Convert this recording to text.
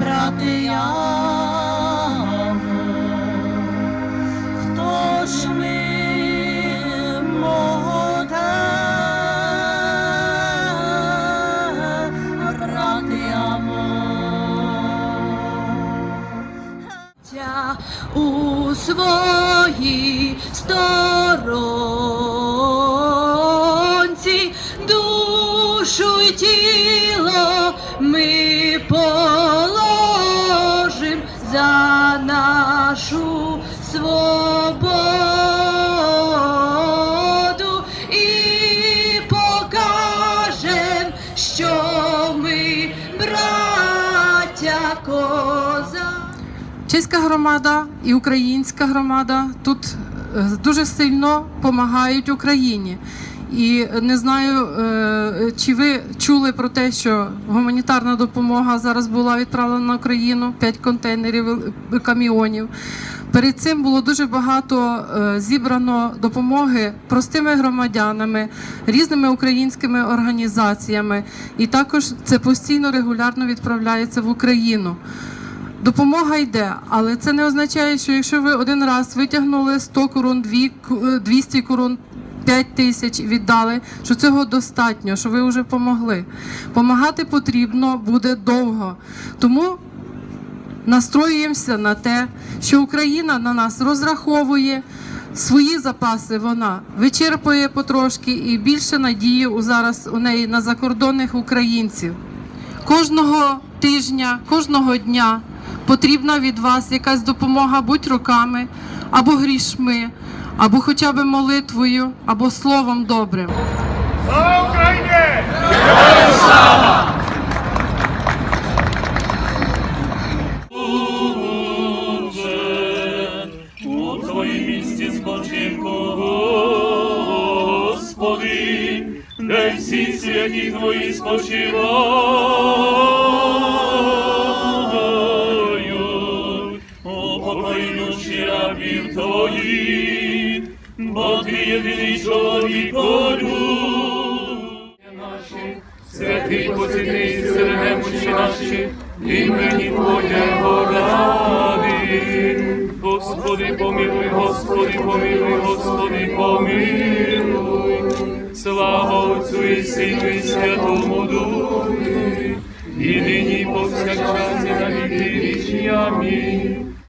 брати яму, хто ж ми моте брати яму. Тя у своїй сторонці душу й тіло ми положим свободу і покажем, що ми браття коза. Чеська громада і українська громада тут е, дуже сильно допомагають Україні. І не знаю, е, чи ви чули про те, що гуманітарна допомога зараз була відправлена на Україну 5 контейнерів е, каміонів. Перед цим було дуже багато е, зібрано допомоги простими громадянами, різними українськими організаціями, і також це постійно регулярно відправляється в Україну. Допомога йде, але це не означає, що якщо ви один раз витягнули 100 корон, дві- е, 200 корон, 5 тисяч віддали, що цього достатньо, що ви вже помогли. Помагати потрібно буде довго. Тому настроюємося на те, що Україна на нас розраховує. Свої запаси вона вичерпує потрошки і більше надії у зараз у неї на закордонних українців. Кожного тижня, кожного дня потрібна від вас якась допомога, будь руками, або грішми, або хоча б молитвою, або словом добрим. Слава Україні! Господи, де всі святі Твої. О, покойнющі рабів Твоїх, бо Ти єдиний чоловік наших, святий посвятий серед немочі наші, імені Твоєго ради. Господи, помилуй, Господи, помилуй, Господи, помилуй. Духу, і